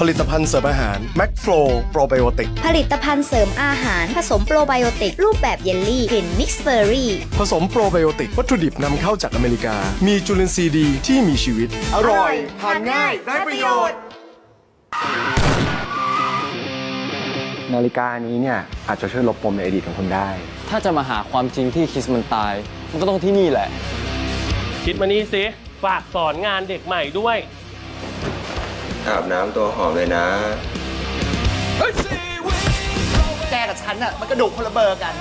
ผลิตภัณฑ์เสริมอาหารแม c โฟร์โปรไบโอติกผลิตภัณฑ์เสริมอาหาร ผสมโปรไบโอติก รูปแบบเยลลี่กลิ่นมิกซ์เบอร์รี่ ผสมโปรไบโอติก วัตถุดิบนำเข้าจากอเมริกา มีจุลินทรีย์ดีที่มีชีวิต อร่อยทานง่าย ได้ประโยชน์ นาฬิกานี้เนี่ย อาจจะช่วยลบปมในอดีตของคุณได้ ถ้าจะมาหาความจริงที่คริสมันตาย มันก็ต้องที่นี่แหละ คิดมานี่สิฝากสอนงานเด็กใหม่ด้วย อาบน้ำตัวหอมเลยนะ แกกับฉันอะมันกระดูกคนละเบอร์กัน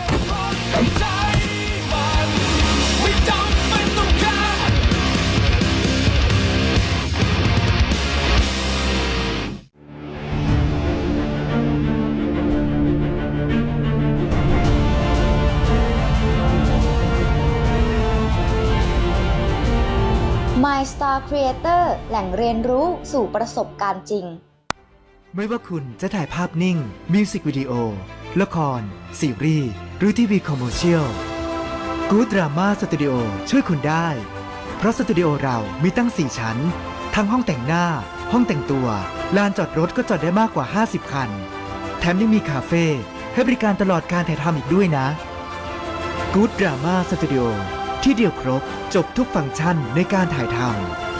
My Star Creator แหล่งเรียนรู้สู่ประสบการณ์จริง ไม่ว่าคุณจะถ่ายภาพนิ่ง มิวสิกวิดีโอ ละคร ซีรีส์ หรือทีวีคอมเมอร์เชียลกูดดราม่าสตูดิโอช่วยคุณได้ เพราะสตูดิโอเรามีตั้ง 4 ชั้น ทั้งห้องแต่งหน้า ห้องแต่งตัว ลานจอดรถก็จอดได้มากกว่า 50 คัน แถมยังมีคาเฟ่ให้บริการตลอดการถ่ายทำอีกด้วยนะกูดดราม่าสตูดิโอที่เดียวครบจบทุกฟังก์ชันในการถ่ายทำ